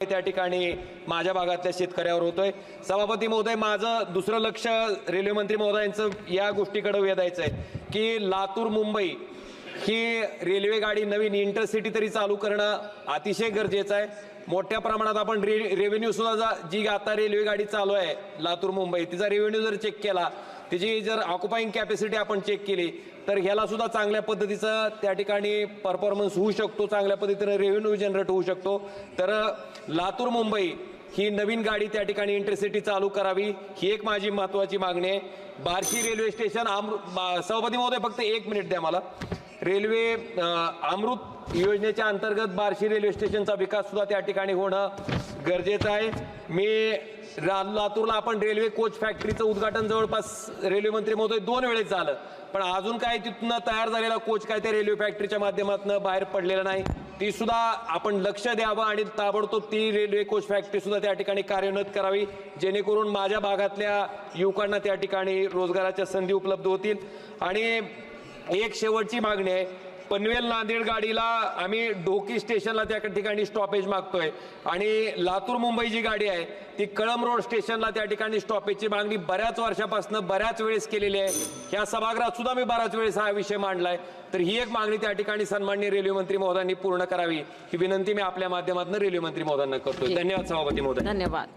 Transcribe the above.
त्या ठिकाणी माझ्या भागातल्या शेतकऱ्यावर होतोय. सभापती महोदय माझं दुसरं लक्ष रेल्वे मंत्री महोदयांचं या गोष्टीकडे वेधायचं आहे की लातूर मुंबई ही रेल्वे गाडी नवीन इंटरसिटी तरी चालू करणं अतिशय गरजेचं आहे. मोठ्या प्रमाणात आपण रे रेव्हेन्यू सुद्धा जी आता रेल्वे गाडी चालू आहे लातूर मुंबई तिचा रेव्हेन्यू जर चेक केला त्याची जर ऑक्युपाईंग कॅपॅसिटी आपण चेक केली तर ह्याला सुद्धा चांगल्या पद्धतीचं त्या ठिकाणी परफॉर्मन्स होऊ शकतो चांगल्या पद्धतीनं रेव्हेन्यू जनरेट होऊ शकतो. तर लातूर मुंबई ही नवीन गाडी त्या ठिकाणी इंटरसिटी चालू करावी ही एक माझी महत्वाची मागणी आहे. बार्शी रेल्वे स्टेशन अमृ बा- सभापती महोदय फक्त एक मिनिट द्या मला. रेल्वे अमृत योजनेच्या अंतर्गत बार्शी रेल्वे स्टेशनचा विकास सुद्धा त्या ठिकाणी होणं गरजेचं आहे. मी रा- लातूरला आपण रेल्वे कोच फॅक्टरीचं उद्घाटन जवळपास रेल्वे मंत्री महोदय दोन वेळेस झालं. पण अजून काय तिथनं तयार झालेला कोच काय त्या रेल्वे फॅक्टरीच्या माध्यमातून बाहेर पडलेला नाही. ती सुद्धा आपण लक्ष द्यावं आणि ताबडतोब ती रेल्वे कोच फॅक्टरी सुद्धा त्या ठिकाणी कार्यान्वित करावी. जेणेकरून माझ्या भागातल्या युवकांना त्या ठिकाणी रोजगाराच्या संधी उपलब्ध होतील. आणि एक शेवटची मागणी आहे. पनवेल नांदेड गाडीला आम्ही ढोकी स्टेशनला त्या ठिकाणी स्टॉपेज मागतोय. आणि लातूर मुंबई जी गाडी आहे ती कळम रोड स्टेशनला त्या ठिकाणी स्टॉपेजची मागणी बऱ्याच वर्षापासून बऱ्याच वेळेस केलेली आहे. ह्या सभागृहात सुद्धा मी बऱ्याच वेळेस हा विषय मांडलाय. तर ही एक मागणी त्या ठिकाणी सन्माननीय रेल्वे मंत्री महोदयांनी पूर्ण करावी. ही विनंती मी आपल्या माध्यमातून रेल्वे मंत्री महोदयांना करतोय. धन्यवाद सभापती महोदय. धन्यवाद.